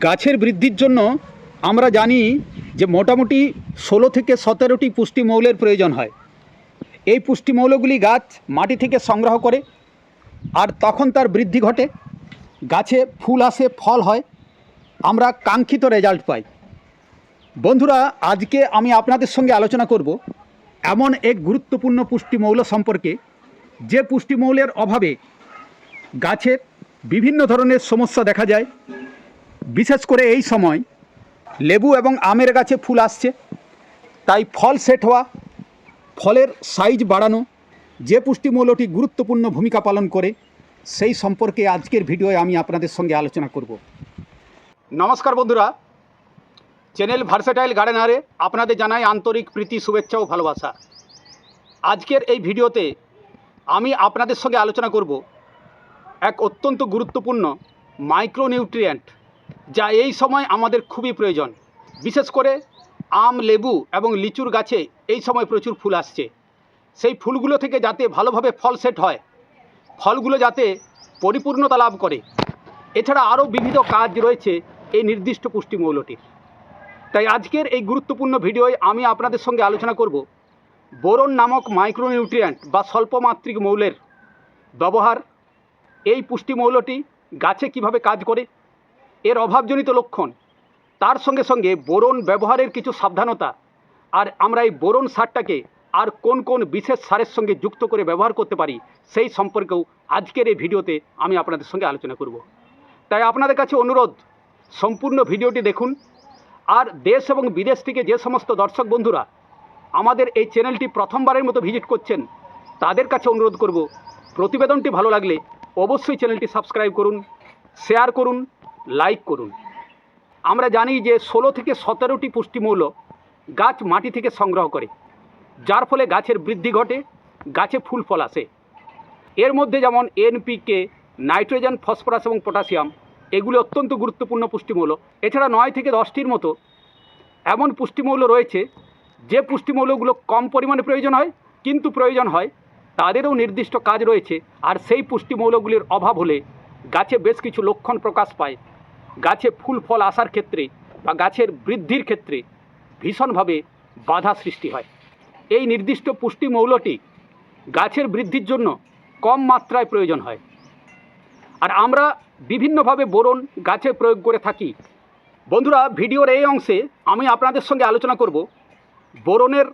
গাছের বৃদ্ধির জন্য আমরা জানি যে মোটামুটি ষোলো থেকে সতেরোটি পুষ্টিমৌলের প্রয়োজন হয়। এই পুষ্টিমৌলগুলি গাছ মাটি থেকে সংগ্রহ করে আর তখন তার বৃদ্ধি ঘটে। গাছে ফুল আসে, ফল হয়। আমরা কাঙ্ক্ষিত রেজাল্ট পাই। বন্ধুরা, আজকে আমি আপনাদের সঙ্গে আলোচনা করব এমন এক গুরুত্বপূর্ণ পুষ্টিমৌল সম্পর্কে। যে পুষ্টিমৌলের অভাবে গাছের বিভিন্ন ধরনের সমস্যা দেখা যায়। বিশেষ করে এই সময় লেবু এবং আমের গাছে ফুল আসছে। তাই ফল সেট হওয়া, ফলের সাইজ বাড়ানো, যে পুষ্টিমূলটি গুরুত্বপূর্ণ ভূমিকা পালন করে, সেই সম্পর্কে আজকের ভিডিওয়ে আমি আপনাদের সঙ্গে আলোচনা করব। নমস্কার বন্ধুরা। চ্যানেল ভার্সেটাইল গার্ডেনারে আপনাদের জানাই আন্তরিক প্রীতি, শুভেচ্ছা ও ভালোবাসা। আজকের এই ভিডিওতে আমি আপনাদের সঙ্গে আলোচনা করব এক অত্যন্ত গুরুত্বপূর্ণ মাইক্রোনিউট্রিয়েন্ট যা এই সময় আমাদের খুবই প্রয়োজন। বিশেষ করে আম, লেবু এবং লিচুর গাছে এই সময় প্রচুর ফুল আসছে। সেই ফুলগুলো থেকে যাতে ভালোভাবে ফল সেট হয়, ফলগুলো যাতে পরিপূর্ণতা লাভ করে। এছাড়া আরও বিবিধ কাজ রয়েছে এই নির্দিষ্ট পুষ্টিমৌলটির। তাই আজকের এই গুরুত্বপূর্ণ ভিডিওয় আমি আপনাদের সঙ্গে আলোচনা করব বোরন নামক মাইক্রোনিউট্রিয়েন্ট বা স্বল্পমাত্রিক মৌলের ব্যবহার। এই পুষ্টিমৌলটি গাছে কীভাবে কাজ করে এর অভাবজনিত লক্ষণ। তার সঙ্গে সঙ্গে বোরন ব্যবহারের কিছু সাবধানতা। আর আমরা এই বোরন সারটাকে আর কোন কোন বিশেষ সারের সঙ্গে যুক্ত করে ব্যবহার করতে পারি, সেই সম্পর্কেও আজকের এই ভিডিওতে আমি আপনাদের সঙ্গে আলোচনা করব। তাই আপনাদের কাছে অনুরোধ, সম্পূর্ণ ভিডিওটি দেখুন। আর দেশ এবং বিদেশ থেকে যে সমস্ত দর্শক বন্ধুরা আমাদের এই চ্যানেলটি প্রথমবারের মতো ভিজিট করছেন, তাদের কাছে অনুরোধ করব, প্রতিবেদনটি ভালো লাগলে অবশ্যই চ্যানেলটি সাবস্ক্রাইব করুন, শেয়ার করুন লাইক করুন। আমরা জানি যে ষোলো থেকে সতেরোটি পুষ্টিমৌল গাছ মাটি থেকে সংগ্রহ করে, যার ফলে গাছের বৃদ্ধি ঘটে, গাছে ফুল ফল আসে। এর মধ্যে যেমন এনপিকে নাইট্রোজেন, ফসফরাস এবং পটাশিয়াম, এগুলো অত্যন্ত গুরুত্বপূর্ণ পুষ্টিমৌল। এছাড়া নয় থেকে দশটির মতো এমন পুষ্টিমৌল রয়েছে যে পুষ্টিমৌলগুলো কম পরিমাণে প্রয়োজন হয়, কিন্তু প্রয়োজন হয়, তাদেরও নির্দিষ্ট কাজ রয়েছে, আর সেই পুষ্টিমৌলগুলির অভাব হলে গাছে বেশ কিছু লক্ষণ প্রকাশ পায়। গাছে ফুল, ফল আসার ক্ষেত্রে বা গাছের বৃদ্ধির ক্ষেত্রে ভীষণভাবে বাধা সৃষ্টি হয়। এই নির্দিষ্ট পুষ্টিমৌলটি গাছের বৃদ্ধির জন্য কম মাত্রায় প্রয়োজন হয়। আর আমরা বিভিন্নভাবে বোরন গাছে প্রয়োগ করে থাকি। বন্ধুরা, ভিডিওর এই অংশে আমি আপনাদের সঙ্গে আলোচনা করব বোরনের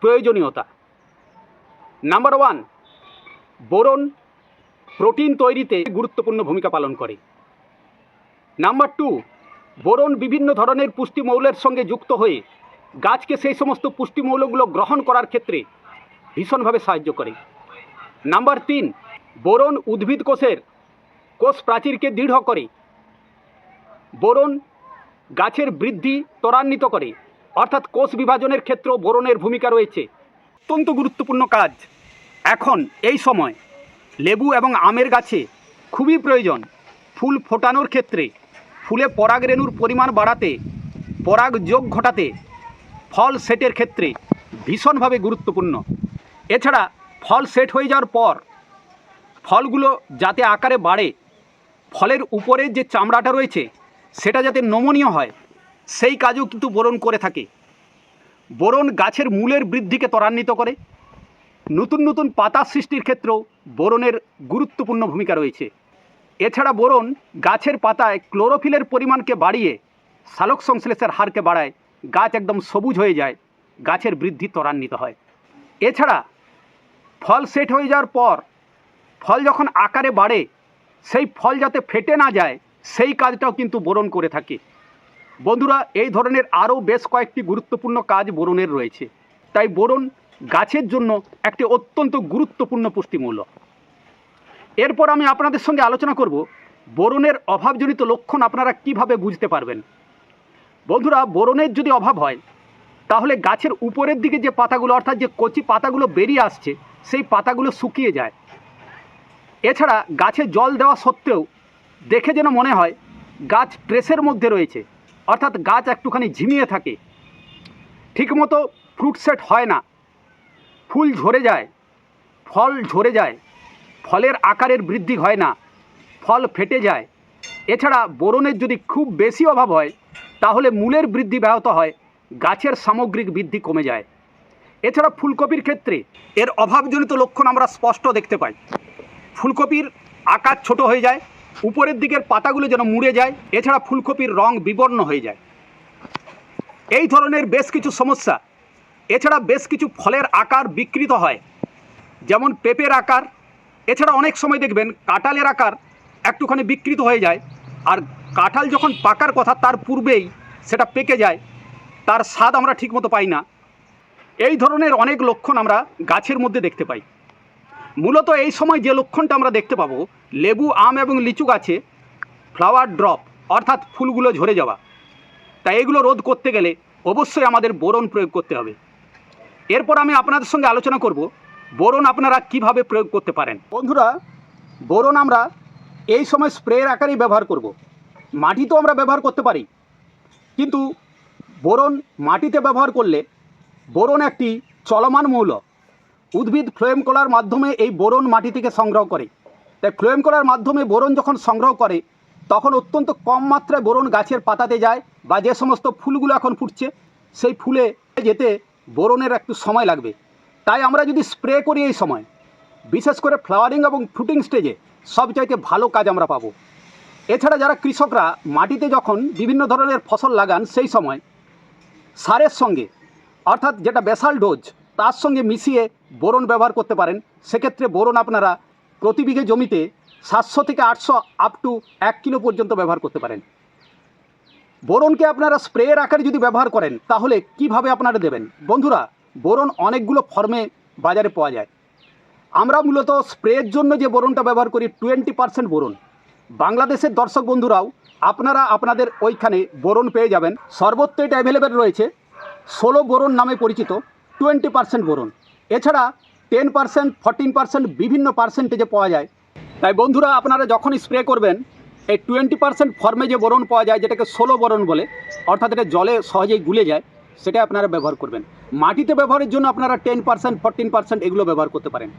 প্রয়োজনীয়তা। নাম্বার ওয়ান, বোরন প্রোটিন তৈরিতে গুরুত্বপূর্ণ ভূমিকা পালন করে। নাম্বার টু বোরন বিভিন্ন ধরনের পুষ্টিমৌলের সঙ্গে যুক্ত হয়ে গাছকে সেই সমস্ত পুষ্টিমৌলগুলো গ্রহণ করার ক্ষেত্রে ভীষণভাবে সাহায্য করে। নাম্বার তিন, বোরন উদ্ভিদ কোষের কোষ প্রাচীরকে দৃঢ় করে। বোরন গাছের বৃদ্ধি ত্বরান্বিত করে। অর্থাৎ কোষ বিভাজনের ক্ষেত্রেও বোরনের ভূমিকা রয়েছে। অত্যন্ত গুরুত্বপূর্ণ কাজ। এখন এই সময় লেবু এবং আমের গাছে খুবই প্রয়োজন ফুল ফোটানোর ক্ষেত্রে। ফুলে পরাগরেণুর পরিমাণ বাড়াতে, পরাগ যোগ ঘটাতে ফল সেটের ক্ষেত্রে ভীষণভাবে গুরুত্বপূর্ণ। এছাড়া ফল সেট হয়ে যাওয়ার পর ফলগুলো যাতে আকারে বাড়ে, ফলের উপরের যে চামড়াটা রয়েছে সেটা যাতে নমনীয় হয়, সেই কাজও কিন্তু বোরন করে থাকে। বোরন গাছের মূলের বৃদ্ধিকে ত্বরান্বিত করে। নতুন নতুন পাতা সৃষ্টির ক্ষেত্রেও বোরনের গুরুত্বপূর্ণ ভূমিকা রয়েছে। এছাড়া বোরন গাছের পাতায় ক্লোরোফিলের পরিমাণকে বাড়িয়ে সালোক সংশ্লেষের হারকে বাড়ায়, গাছ একদম সবুজ হয়ে যায়, গাছের বৃদ্ধি ত্বরান্বিত হয়। এছাড়া ফল সেট হয়ে যাওয়ার পর, ফল যখন আকারে বাড়ে, সেই ফল যাতে ফেটে না যায়, সেই কাজটাও কিন্তু বোরন করে থাকে। বন্ধুরা, এই ধরনের আরও বেশ কয়েকটি গুরুত্বপূর্ণ কাজ বোরনের রয়েছে। তাই বোরন গাছের জন্য একটি অত্যন্ত গুরুত্বপূর্ণ পুষ্টিমূল্য। এরপর আমি আপনাদের সঙ্গে আলোচনা করব বোরনের অভাবজনিত লক্ষণ আপনারা কীভাবে বুঝতে পারবেন? বন্ধুরা বোরনের যদি অভাব হয়, তাহলে গাছের উপরের দিকে যে পাতাগুলো, অর্থাৎ যে কচি পাতাগুলো বেরিয়ে আসছে, সেই পাতাগুলো শুকিয়ে যায়। এছাড়া গাছে জল দেওয়া সত্ত্বেও দেখে যেন মনে হয় গাছ ট্রেসের মধ্যে রয়েছে, অর্থাৎ গাছ একটুখানি ঝিমিয়ে থাকে। ঠিকমতো ফ্রুট সেট হয় না। ফুল ঝরে যায়, ফল ঝরে যায় ফলের আকারের বৃদ্ধি হয় না, ফল ফেটে যায়। এছাড়া বোরনের যদি খুব বেশি অভাব হয়, তাহলে মূলের বৃদ্ধি ব্যাহত হয়, গাছের সামগ্রিক বৃদ্ধি কমে যায়। এছাড়া ফুলকপির ক্ষেত্রে এর অভাবজনিত লক্ষণ আমরা স্পষ্ট দেখতে পাই। ফুলকপির আকার ছোট হয়ে যায়, উপরের দিকের পাতাগুলো যেন মুড়ে যায়, এছাড়া ফুলকপির রং বিবর্ণ হয়ে যায়। এই ধরনের বেশ কিছু সমস্যা। এছাড়া বেশ কিছু ফলের আকার বিকৃত হয়, যেমন পেঁপের আকার এছাড়া অনেক সময় দেখবেন কাঁঠালের আকার একটুখানি বিকৃত হয়ে যায়, আর কাঁঠাল যখন পাকার কথা তার পূর্বেই সেটা পেকে যায়, তার স্বাদ আমরা ঠিকমতো পাই না। এই ধরনের অনেক লক্ষণ আমরা গাছের মধ্যে দেখতে পাই। মূলত এই সময় যে লক্ষণটা আমরা দেখতে পাবো, লেবু, আম এবং লিচু গাছে ফ্লাওয়ার ড্রপ অর্থাৎ ফুলগুলো ঝরে যাওয়া। তাই এগুলো রোধ করতে গেলে অবশ্যই আমাদের বোরন প্রয়োগ করতে হবে। এরপর আমি আপনাদের সঙ্গে আলোচনা করব বোরন আপনারা কীভাবে প্রয়োগ করতে পারেন? বন্ধুরা, বোরন আমরা এই সময় স্প্রের আকারেই ব্যবহার করব। মাটি তো আমরা ব্যবহার করতে পারি। কিন্তু বোরন মাটিতে ব্যবহার করলে বোরন একটি চলমান মৌল। উদ্ভিদ ফ্লোয়েম কলার মাধ্যমে এই বোরন মাটি থেকে সংগ্রহ করে। তাই ফ্লোয়েম কলার মাধ্যমে বোরন যখন সংগ্রহ করে, তখন অত্যন্ত কম মাত্রায় বোরন গাছের পাতাতে যায় বা যে সমস্ত ফুলগুলো এখন ফুটছে, সেই ফুলে যেতে বোরনের একটু সময় লাগবে। তাই আমরা যদি স্প্রে করি এই সময়, বিশেষ করে ফ্লাওয়ারিং এবং ফ্রুটিং স্টেজে সবচাইতে ভালো কাজ আমরা পাবো। এছাড়া যারা কৃষকরা মাটিতে যখন বিভিন্ন ধরনের ফসল লাগান, সেই সময় সারের সঙ্গে, অর্থাৎ যেটা বেসাল ডোজ তার সঙ্গে মিশিয়ে বোরন ব্যবহার করতে পারেন। সেক্ষেত্রে বোরন আপনারা প্রতি বিঘে জমিতে সাতশো থেকে আটশো আপ টু এক কিলো পর্যন্ত ব্যবহার করতে পারেন। বোরনকে আপনারা স্প্রের আকারে যদি ব্যবহার করেন, তাহলে কীভাবে আপনারা দেবেন? বন্ধুরা বোরন অনেকগুলো ফর্মে বাজারে পাওয়া যায়। আমরা মূলত স্প্রের জন্য যে বোরনটা ব্যবহার করি টোয়েন্টি পার্সেন্ট বোরন। বাংলাদেশের দর্শক বন্ধুরাও, আপনারা আপনাদের ওইখানে বোরন পেয়ে যাবেন। সর্বত্র এটা অ্যাভেলেবেল রয়েছে। ষোলো বোরন নামে পরিচিত টোয়েন্টি পার্সেন্ট বোরন। এছাড়া টেন পার্সেন্ট ফর্টিন পার্সেন্ট বিভিন্ন পার্সেন্টেজে পাওয়া যায়। তাই বন্ধুরা, আপনারা যখন স্প্রে করবেন, এই টোয়েন্টি পার্সেন্ট ফর্মে যে বোরন পাওয়া যায়, যেটাকে ষোলো বোরন বলে, অর্থাৎ এটা জলে সহজেই গুলে যায় সেটা আপনারা ব্যবহার করবেন। মাটিতে ব্যবহারের জন্য আপনারা টেন পার্সেন্ট ফর্টিন পার্সেন্ট এগুলো ব্যবহার করতে পারেন।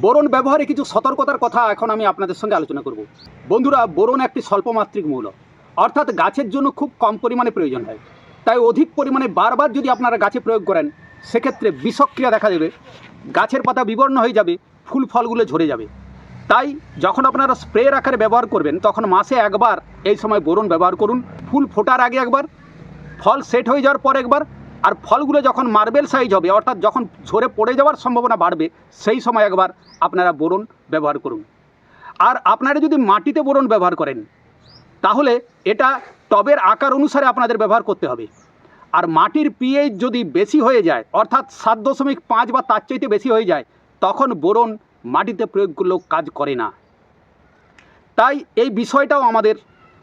বোরন ব্যবহারে কিছু সতর্কতার কথা এখন আমি আপনাদের সঙ্গে আলোচনা করব। বন্ধুরা, বোরন একটি স্বল্পমাত্রিক মৌল। অর্থাৎ গাছের জন্য খুব কম পরিমাণে প্রয়োজন হয়। তাই অধিক পরিমাণে বারবার যদি আপনারা গাছে প্রয়োগ করেন, সেক্ষেত্রে বিষক্রিয়া দেখা দেবে। গাছের পাতা বিবর্ণ হয়ে যাবে, ফুল ফলগুলো ঝরে যাবে। তাই যখন আপনারা স্প্রের আকারে ব্যবহার করবেন, তখন মাসে একবার এই সময় বোরন ব্যবহার করুন। ফুল ফোটার আগে একবার ফল সেট হয়ে যাওয়ার পর একবার, আর ফলগুলো যখন মার্বেল সাইজ হবে, অর্থাৎ যখন ঝরে পড়ে যাওয়ার সম্ভাবনা বাড়বে, সেই সময় একবার আপনারা বোরন ব্যবহার করুন। আর আপনারা যদি মাটিতে বোরন ব্যবহার করেন, তাহলে এটা টবের আকার অনুসারে আপনাদের ব্যবহার করতে হবে। আর মাটির পিএইচ যদি বেশি হয়ে যায়, অর্থাৎ সাত দশমিক পাঁচ বা তার চাইতে বেশি হয়ে যায়, তখন বোরন মাটিতে প্রয়োগ করলেও কাজ করে না। তাই এই বিষয়টাও আমাদের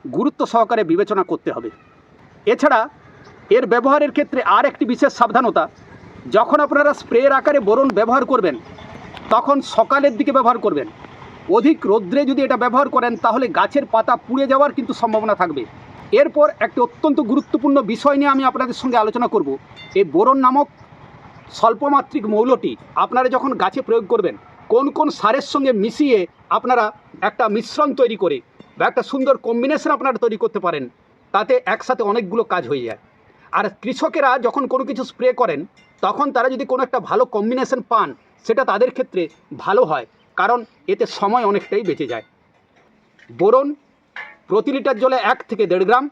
গুরুত্ব সহকারে বিবেচনা করতে হবে। এছাড়া এর ব্যবহারের ক্ষেত্রে আর একটি বিশেষ সাবধানতা, যখন আপনারা স্প্রের আকারে বোরন ব্যবহার করবেন, তখন সকালের দিকে ব্যবহার করবেন। অধিক রৌদ্রে যদি এটা ব্যবহার করেন, তাহলে গাছের পাতা পুড়ে যাওয়ার কিন্তু সম্ভাবনা থাকবে। এরপর একটি অত্যন্ত গুরুত্বপূর্ণ বিষয় নিয়ে আমি আপনাদের সঙ্গে আলোচনা করব। এই বোরন নামক স্বল্পমাত্রিক মৌলটি আপনারা যখন গাছে প্রয়োগ করবেন, কোন কোন সারের সঙ্গে মিশিয়ে আপনারা একটা মিশ্রণ তৈরি করে বা একটা সুন্দর কম্বিনেশন আপনারা তৈরি করতে পারেন, তাতে একসাথে অনেকগুলো কাজ হয়ে যায়। আর কৃষকেরা যখন কোনো কিছু স্প্রে করেন, তখন তারা যদি কোনো একটা ভালো কম্বিনেশন পান, সেটা তাদের ক্ষেত্রে ভালো হয়, কারণ এতে সময় অনেকটাই বেঁচে যায়। বোরন প্রতি লিটার জলে এক থেকে দেড় গ্রাম,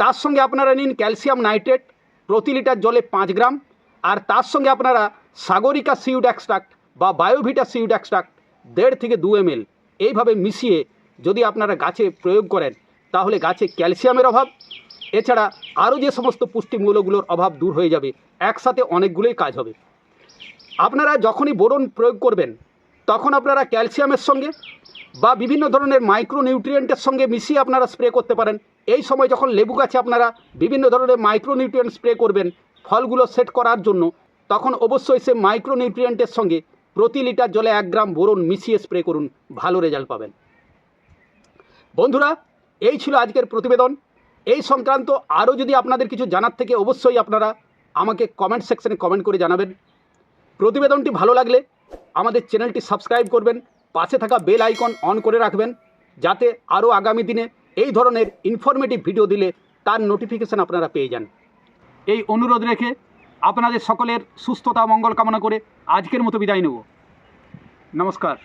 তার সঙ্গে আপনারা নিন ক্যালসিয়াম নাইট্রেট প্রতি লিটার জলে পাঁচ গ্রাম, আর তার সঙ্গে আপনারা সাগরিকা সিউড এক্সট্রাক্ট বা বায়োভিটা সিউড এক্সট্রাক্ট দেড় থেকে দু এম এইভাবে মিশিয়ে যদি আপনারা গাছে প্রয়োগ করেন, তাহলে গাছে ক্যালসিয়ামের অভাব এছাড়া আরও যে সমস্ত পুষ্টিমূলগুলোর অভাব দূর হয়ে যাবে, একসাথে অনেকগুলোই কাজ হবে। আপনারা যখনই বোরন প্রয়োগ করবেন, তখন আপনারা ক্যালসিয়ামের সঙ্গে বা বিভিন্ন ধরনের মাইক্রো নিউট্রিয়েন্টের সঙ্গে মিশিয়ে আপনারা স্প্রে করতে পারেন। এই সময় যখন লেবু গাছে আপনারা বিভিন্ন ধরনের মাইক্রো নিউট্রিয়েন্ট স্প্রে করবেন, ফলগুলো সেট করার জন্য, তখন অবশ্যই সে মাইক্রো নিউট্রিয়েন্টের সঙ্গে প্রতি লিটার জলে এক গ্রাম বোরন মিশিয়ে স্প্রে করুন, ভালো রেজাল্ট পাবেন। বন্ধুরা, এই ছিল আজকের প্রতিবেদন। এই সংক্রান্ত আরও যদি আপনাদের কিছু জানার থেকে অবশ্যই আপনারা আমাকে কমেন্ট সেকশনে কমেন্ট করে জানাবেন। প্রতিবেদনটি ভালো লাগলে আমাদের চ্যানেলটি সাবস্ক্রাইব করবেন, পাশে থাকা বেল আইকন অন করে রাখবেন, যাতে আরও আগামী দিনে এই ধরনের ইনফরমেটিভ ভিডিও দিলে তার নোটিফিকেশান আপনারা পেয়ে যান। এই অনুরোধ রেখে আপনাদের সকলের সুস্থতা মঙ্গল কামনা করে আজকের মতো বিদায় নেব। নমস্কার।